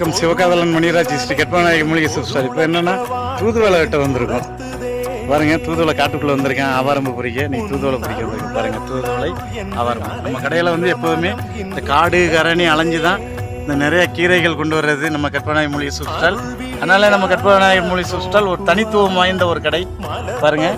வணக்கம். சிவகாதலன் மணிராஜ் ஸ்ரீ கெட்பாநாயக மூலிகை சூப்பர் இப்போ என்னன்னா தூதுவளை கிட்ட வந்திருக்கோம். பாருங்க தூதுவளை காட்டுக்குள்ள வந்திருக்கேன். ஆவாரம்பு பொறிக்க. நீ தூதுவளை பொறிக்க வந்திருக்கேன் பாருங்க தூதுவளை ஆவாரம்பு. நம்ம கடையில் வந்து எப்போதுமே இந்த காடு கரணி அலைஞ்சு தான் இந்த நிறைய கீரைகள் கொண்டு வர்றது நம்ம கற்பநாயக மூலிகை சூப் ஸ்டால் அதனால நம்ம கற்பநாயக மூலிகை சூப் ஸ்டால் ஒரு தனித்துவம் வாய்ந்த ஒரு கடை. பாருங்க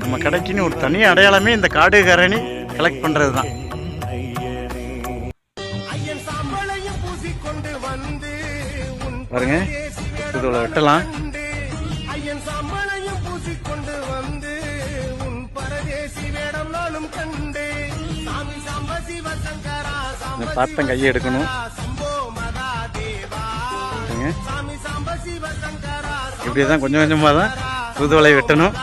நம்ம கடைக்குன்னு ஒரு தனி அடையாளமே இந்த காடுகரணி கலெக்ட் பண்ணுறது தான் ஐயன் பாருங்க தூதுவளை வெட்டலாம். ஐயன் பூசிக்கொண்டு வந்து உன் பரதேசி வேடம் கண்டு சாமி சிவ சங்கரா பார்த்தேன் கையை எடுக்கணும். இப்படி தான் கொஞ்சம் கொஞ்சமாக தான் தூதுவளை வெட்டணும்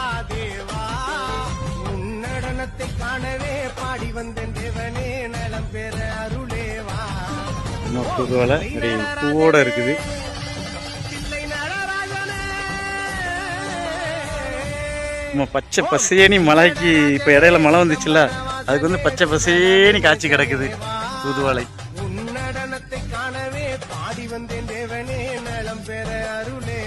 தூதுவளை பூவோட இருக்குது. நம்ம பச்சை பசேனி மலைக்கு இப்போ இடையில மழை வந்துச்சுல்ல அதுக்கு வந்து பச்சை பசேனி காய்ச்சி கிடக்குது தூதுவாலை காணவே பாடி வந்தேன் தேவனே நலம் பெற அருளேவா